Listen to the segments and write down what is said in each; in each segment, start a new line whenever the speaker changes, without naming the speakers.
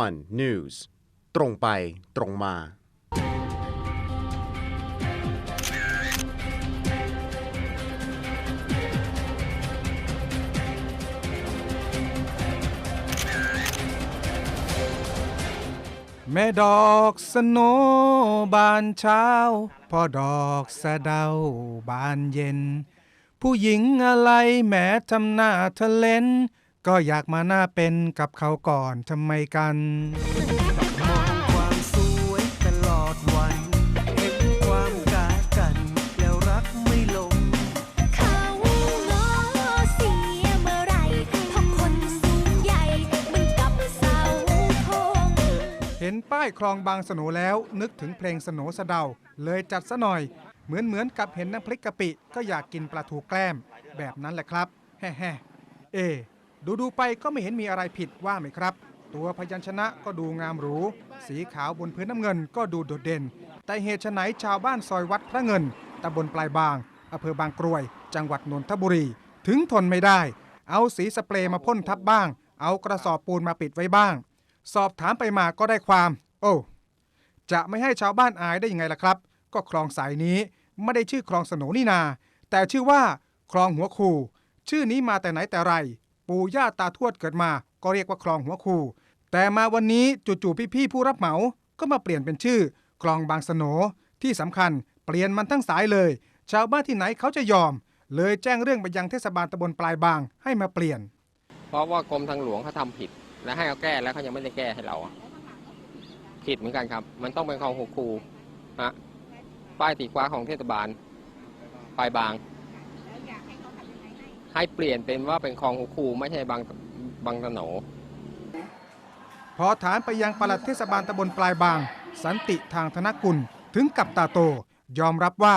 one news ตรงไปตรงมา
แม่ดอกสโนบานเช้าพ่อดอกสะเดาบานเย็น ผู้หญิงอะไรแหมทำหน้าทะเลน ก็อยากมาหน้าเป็นกับเขาก่อนทำไมกัน
มองความสวยตลอดวันเห็นความกากันแล้วรักไม่ลง
เขาง้อเสียเมื่อไหรเพราะคนสูงใหญ่เหมันกับเสาธง
เห็นป้ายคลองบางสโนแล้วนึกถึงเพลงสโนสะเดา เลยจัดซะหน่อย เหมือนเหมือนกับเห็นน้ำพริกกะปิ ก็อยากกินปลาทูแกล้ม แบบนั้นแหละครับ แฮ่แฮ่เอ ดูดูๆไปก็ไม่เห็นมีอะไรผิดว่าไหมครับ ตัวพยัญชนะก็ดูงามหรู สีขาวบนพื้นน้ำเงินก็ดูโดดเด่น แต่เหตุไฉนชาวบ้านซอยวัดพระเงินตำบลปลายบางอำเภอบางกรวย จังหวัดนนทบุรี ถึงทนไม่ได้ เอาสีสเปรย์มาพ่นทับบ้าง เอากระสอบปูนมาปิดไว้บ้าง สอบถามไปมาก็ได้ความ โอ้จะไม่ให้ชาวบ้านอายได้ยังไงล่ะครับ ก็คลองสายนี้ไม่ได้ชื่อคลองสนนี่นา แต่ชื่อว่าคลองหัวคูชื่อนี้มาแต่ไหนแต่ไร ปู่ย่าตาทวดเกิดมา ก็เรียกว่าคลองหัวคู แต่มาวันนี้จู่ๆพี่ๆผู้รับเหมาก็มาเปลี่ยนเป็นชื่อ คลองบางสโหนที่สำคัญเปลี่ยนมันทั้งสายเลย ชาวบ้านที่ไหนเขาจะยอม เลยแจ้งเรื่องไปยังเทศบาลตำบลปลายบางให้มาเปลี่ยน
เพราะว่ากรมทางหลวงเขาทำผิด และให้เขาแก้แล้วเขายังไม่ได้แก้ให้เราผิดเหมือนกันครับ มันต้องเป็นคลองหัวคูฮะป้ายตีกว้าของเทศบาลปลายบาง ให้เปลี่ยนเป็นว่าเป็นคลองหัวคูไม่ใช่บางบางตะโหน
พอถามไปยังปลัดเทศบาลตำบลปลายบาง สันติทางธนกุลถึงกับตาโต ยอมรับว่า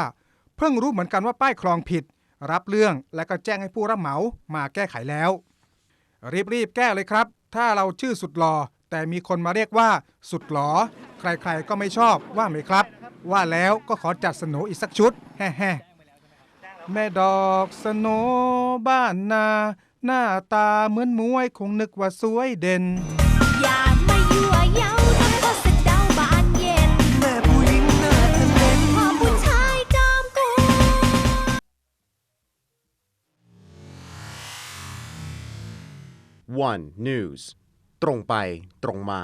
เพิ่งรู้เหมือนกันว่าป้ายคลองผิด รับเรื่องและก็แจ้งให้ผู้รับเหมามาแก้ไขแล้ว รีบๆแก้เลยครับ ถ้าเราชื่อสุดหลอแต่มีคนมาเรียกว่าสุดหลอใครๆก็ไม่ชอบว่าไหมครับ ว่าแล้วก็ขอจัดสนุอีกสักชุดแฮ่ๆ แม่ดอกสโนบ้านนา หน้าตาเหมือนมวยคงนึกว่าสวยเด่น
อย่ามายั่วเย้าทำก็สะเดาบานเย็น
แม่ผู้หญิงหน้าทะเลน
พอผู้ชายจอมกู
one news ตรงไปตรงมา